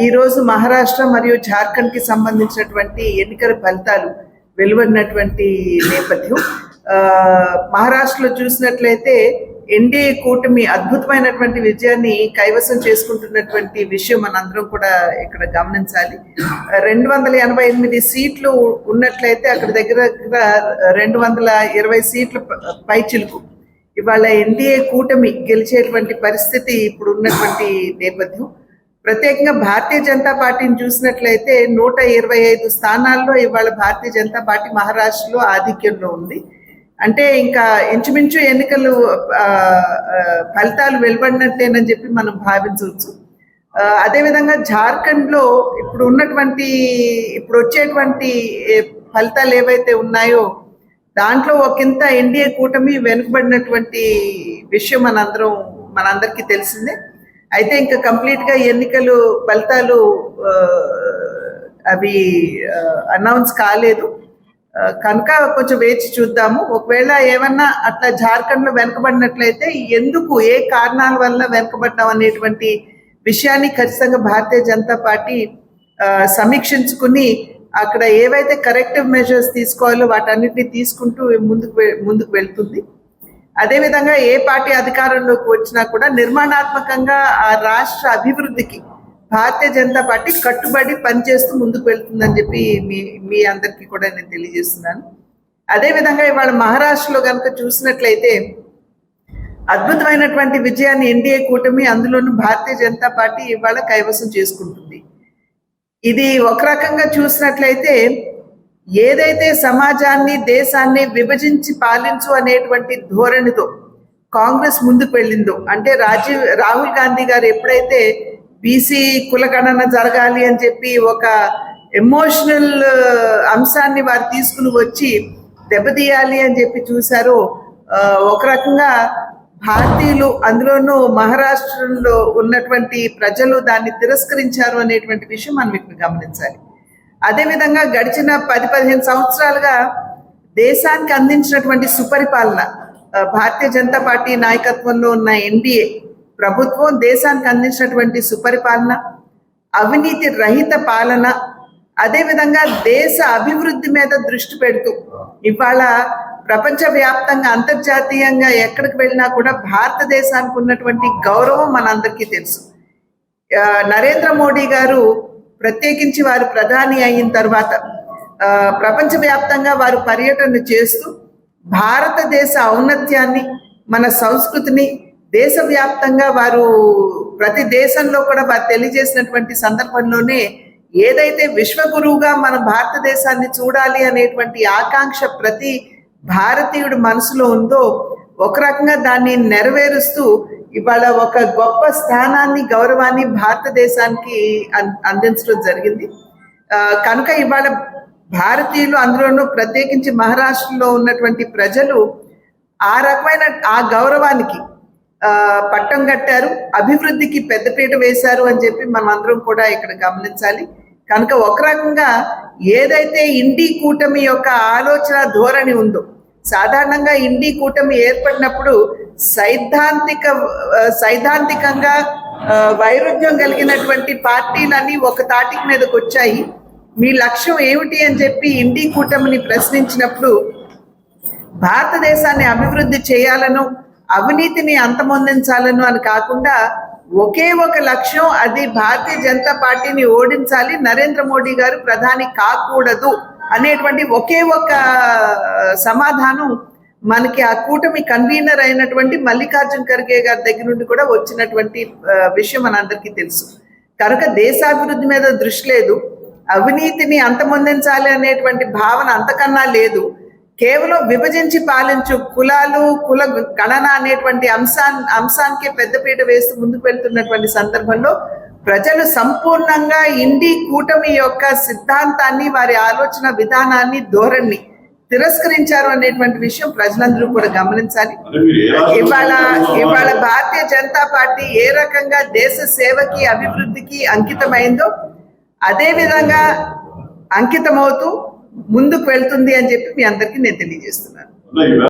ఈ రోజు మహారాష్ట్ర మరియు జార్ఖండ్కి సంబంధించినటువంటి ఎన్నికల ఫలితాలు వెలువడినటువంటి నేపథ్యం. ఆ, మహారాష్ట్రలో చూసినట్లయితే ఎన్డీఏ కూటమి అద్భుతమైనటువంటి విజయాన్ని కైవసం చేసుకుంటున్నటువంటి విషయం మనందరం కూడా ఇక్కడ గమనించాలి. రెండు వందల ఎనభై ఎనిమిది సీట్లు ఉన్నట్లయితే అక్కడ దగ్గర దగ్గర రెండు వందల ఇరవై సీట్లు పైచిలుకు ఇవాళ ఎన్డీఏ కూటమి గెలిచేటువంటి పరిస్థితి ఇప్పుడు ఉన్నటువంటి నేపథ్యం. ప్రత్యేకంగా భారతీయ జనతా పార్టీని చూసినట్లయితే నూట ఇరవై ఐదు స్థానాల్లో ఇవాళ భారతీయ జనతా పార్టీ మహారాష్ట్రలో ఆధిక్యంలో ఉంది. అంటే ఇంకా ఇంచుమించు ఎన్నికలు ఫలితాలు వెలువడినట్టేనని చెప్పి మనం భావించవచ్చు. అదేవిధంగా జార్ఖండ్లో ఇప్పుడు ఉన్నటువంటి ఇప్పుడు వచ్చేటువంటి ఫలితాలు ఏవైతే ఉన్నాయో దాంట్లో ఒకంత ఎన్డీఏ కూటమి వెనుకబడినటువంటి విషయం మనందరం మనందరికీ తెలిసిందే. అయితే ఇంకా కంప్లీట్గా ఎన్నికలు ఫలితాలు అవి అనౌన్స్ కాలేదు. కనుక కొంచెం వేచి చూద్దాము. ఒకవేళ ఏమన్నా అట్లా జార్ఖండ్లో వెనకబడినట్లయితే ఎందుకు ఏ కారణాల వల్ల వెనకబడ్డాం అనేటువంటి విషయాన్ని ఖచ్చితంగా భారతీయ జనతా పార్టీ సమీక్షించుకుని అక్కడ ఏవైతే కరెక్టివ్ మెజర్స్ తీసుకోవాలో వాటన్నిటిని తీసుకుంటూ ముందుకు ముందుకు వెళ్తుంది. అదేవిధంగా ఏ పార్టీ అధికారంలోకి వచ్చినా కూడా నిర్మాణాత్మకంగా ఆ రాష్ట్ర అభివృద్ధికి భారతీయ జనతా పార్టీ కట్టుబడి పనిచేస్తూ ముందుకు వెళ్తుందని చెప్పి మీ మీ అందరికీ కూడా నేను తెలియజేస్తున్నాను. అదేవిధంగా ఇవాళ మహారాష్ట్రలో కనుక చూసినట్లయితే అద్భుతమైనటువంటి విజయాన్ని ఎన్డీఏ కూటమి అందులోనూ భారతీయ జనతా పార్టీ ఇవాళ కైవసం చేసుకుంటుంది. ఇది ఒక రకంగా చూసినట్లయితే ఏదైతే సమాజాన్ని దేశాన్ని విభజించి పాలించు అనేటువంటి ధోరణితో కాంగ్రెస్ ముందుకు వెళ్ళిందో అంటే రాజీవ్ రాహుల్ గాంధీ గారు ఎప్పుడైతే బీసీ కులగణన జరగాలి అని చెప్పి ఒక ఎమోషనల్ అంశాన్ని వారు తీసుకుని వచ్చి దెబ్బతీయాలి అని చెప్పి చూశారో ఒక రకంగా భారతీయులు అందులోనూ మహారాష్ట్రలో ఉన్నటువంటి ప్రజలు దాన్ని తిరస్కరించారు అనేటువంటి విషయం మనం ఇక్కడ గమనించాలి. అదేవిధంగా గడిచిన పది పదిహేను సంవత్సరాలుగా దేశానికి అందించినటువంటి సుపరిపాలన భారతీయ జనతా పార్టీ నాయకత్వంలో ఉన్న ఎన్డీఏ ప్రభుత్వం దేశానికి అందించినటువంటి సుపరిపాలన అవినీతి రహిత పాలన అదేవిధంగా దేశ అభివృద్ధి మీద దృష్టి పెడుతూ ఇవాళ ప్రపంచ వ్యాప్తంగా అంతర్జాతీయంగా ఎక్కడికి వెళ్ళినా కూడా భారతదేశానికి ఉన్నటువంటి గౌరవం మనందరికీ తెలుసు. నరేంద్ర మోడీ గారు ప్రత్యేకించి వారు ప్రధాని అయిన తర్వాత ప్రపంచవ్యాప్తంగా వారు పర్యటన చేస్తూ భారతదేశ ఔన్నత్యాన్ని మన సంస్కృతిని దేశవ్యాప్తంగా వారు ప్రతి దేశంలో కూడా వారు తెలియజేసినటువంటి సందర్భంలోనే ఏదైతే విశ్వగురువుగా మన భారతదేశాన్ని చూడాలి అనేటువంటి ఆకాంక్ష ప్రతి భారతీయుడి మనసులో ఉందో ఒక రకంగా దాన్ని నెరవేరుస్తూ ఇవాళ ఒక గొప్ప స్థానాన్ని గౌరవాన్ని భారతదేశానికి అందించడం జరిగింది. కనుక ఇవాళ భారతీయులు అందులోనూ ప్రత్యేకించి మహారాష్ట్రలో ఉన్నటువంటి ప్రజలు ఆ రకమైన ఆ గౌరవానికి పట్టం కట్టారు అభివృద్ధికి పెద్దపీట వేశారు అని చెప్పి మనం అందరం కూడా ఇక్కడ గమనించాలి. కనుక ఒక రకంగా ఏదైతే ఇండి కూటమి యొక్క ఆలోచన ధోరణి ఉందో సాధారణంగా ఇండి కూటమి ఏర్పడినప్పుడు సైద్ధాంతిక సైద్ధాంతికంగా వైరుధ్యం కలిగినటువంటి పార్టీలన్నీ ఒక తాటికి మీదకి వచ్చాయి. మీ లక్ష్యం ఏమిటి అని చెప్పి ఇండి కూటమిని ప్రశ్నించినప్పుడు భారతదేశాన్ని అభివృద్ధి చేయాలను అవినీతిని అంతమొందించాలను అని కాకుండా ఒకే ఒక లక్ష్యం అది భారతీయ జనతా పార్టీని ఓడించాలి. నరేంద్ర మోడీ గారు ప్రధాని కాకూడదు. అనేటువంటి ఒకే ఒక సమాధానం మనకి ఆ కూటమి కన్వీనర్ అయినటువంటి మల్లికార్జున్ ఖర్గే గారి దగ్గర నుండి కూడా వచ్చినటువంటి విషయం మనందరికీ తెలుసు. కనుక దేశాభివృద్ధి మీద దృష్టి లేదు. అవినీతిని అంతమొందించాలి అనేటువంటి భావన అంతకన్నా లేదు. కేవలం విభజించి పాలించు కులాలు కుల గణన అనేటువంటి అంశాన్ అంశానికే పెద్దపీట వేస్తూ ముందుకు వెళ్తున్నటువంటి సందర్భంలో ప్రజలు సంపూర్ణంగా ఇండి కూటమి యొక్క సిద్ధాంతాన్ని వారి ఆలోచన విధానాన్ని ధోరణి తిరస్కరించారు అనేటువంటి విషయం ప్రజలందరూ కూడా గమనించాలి ఇవాళ? ఇవాళ భారతీయ జనతా పార్టీ ఏ రకంగా దేశ సేవకి అభివృద్ధికి అంకితమైందో అదే విధంగా అంకితమవుతూ ముందుకు వెళ్తుంది అని చెప్పి మీ అందరికీ నేను తెలియజేస్తున్నాను